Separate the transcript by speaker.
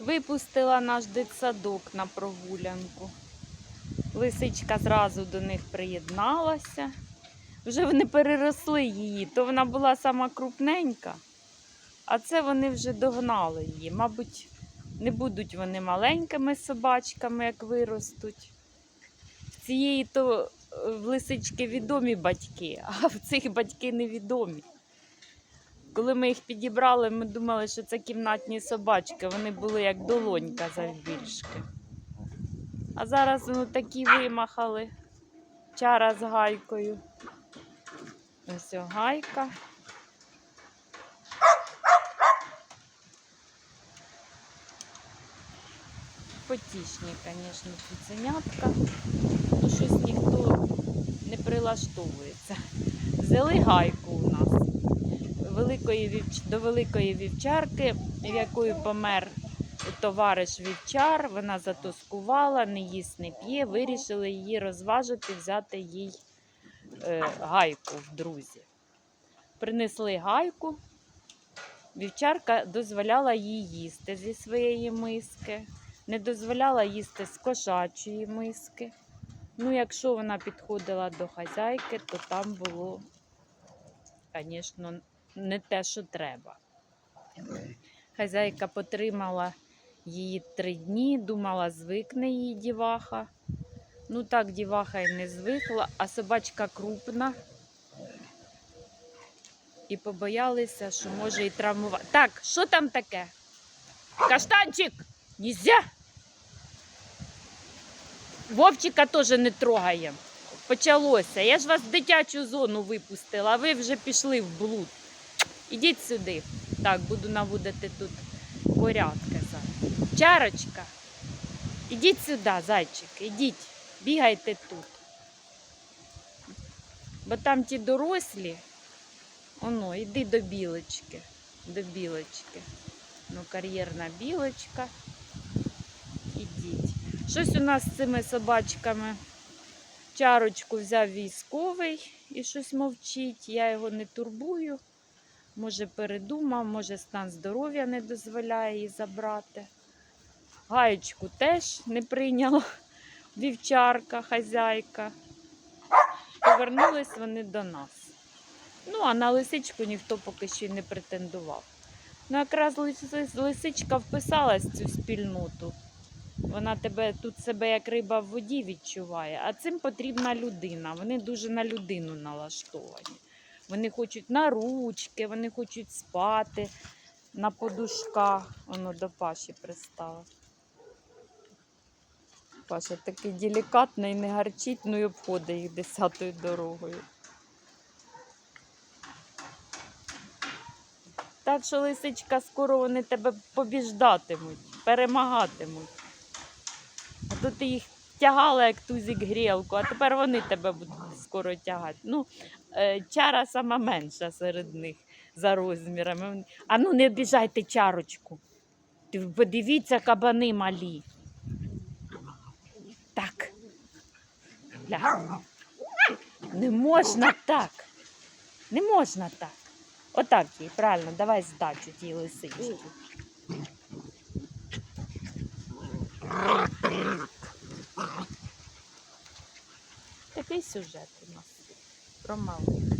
Speaker 1: Випустила наш дитсадок на прогулянку. Лисичка зразу до них приєдналася. Вже вони переросли її, то вона була сама крупненька, а це вони вже догнали її. Мабуть, не будуть вони маленькими собачками, як виростуть. В цієї то е, в лисички відомі батьки, а в цих батьки невідомі. Коли ми їх підібрали, ми думали, що це кімнатні собачки. Вони були як долонька завбільшки. А зараз ну, такі вимахали. Чара з гайкою. Ось гайка. Потішні, звісно, цуценятка. Ну, щось ніхто не прилаштовується. Взяли гайку великої до великої вівчарки, в якої помер товариш вівчар. Вона затоскувала, не їсть, не п'є. Вирішили її розважити, взяти їй е, гайку в друзі. Принесли гайку. Вівчарка дозволяла їй їсти зі своєї миски, не дозволяла їсти з кошачої миски. Ну, якщо вона підходила до хазяйки, то там було, звісно, не те, що треба. Хазяйка потримала її три дні, думала, звикне її діваха. Ну так, діваха й не звикла, а собачка крупна. І побоялися, що може і травмувати. Так, що там таке? Каштанчик! Нельзя! Вовчика теж не трогаємо. Почалося. Я ж вас в дитячу зону випустила, а ви вже пішли в блуд. Ідіть сюди. Так, буду наводити тут порядки. зараз. Чарочка. Ідіть сюди, зайчик, ідіть, бігайте тут. Бо там ті дорослі. Оно, іди до білочки. До білочки. Ну, кар'єрна білочка. Ідіть. Щось у нас з цими собачками. Чарочку взяв військовий і щось мовчить. Я його не турбую. Може, передумав, може, стан здоров'я не дозволяє її забрати. Гаєчку теж не прийняла вівчарка, хазяйка. Повернулись вони до нас. Ну, а на лисичку ніхто поки й не претендував. Ну, якраз лисичка вписалась в цю спільноту. Вона тебе тут себе як риба в воді відчуває, а цим потрібна людина. Вони дуже на людину налаштовані. Вони хочуть на ручки, вони хочуть спати на подушках. Воно до Паші пристало. Паша такий делікатний, не гарчить, ну і обходить їх десятою дорогою. Так що, лисичка, скоро вони тебе побіждатимуть, перемагатимуть. А то ти їх тягала, як тузик грілку, а тепер вони тебе будуть скоро тягати. Ну, е, чара сама менша серед них за розмірами. А ну не обіжайте чарочку. Подивіться, кабани малі. Так. Не можна так. Не можна так. Отак їй, правильно, давай здачу тій лисичці. Такий сюжет у нас про малих.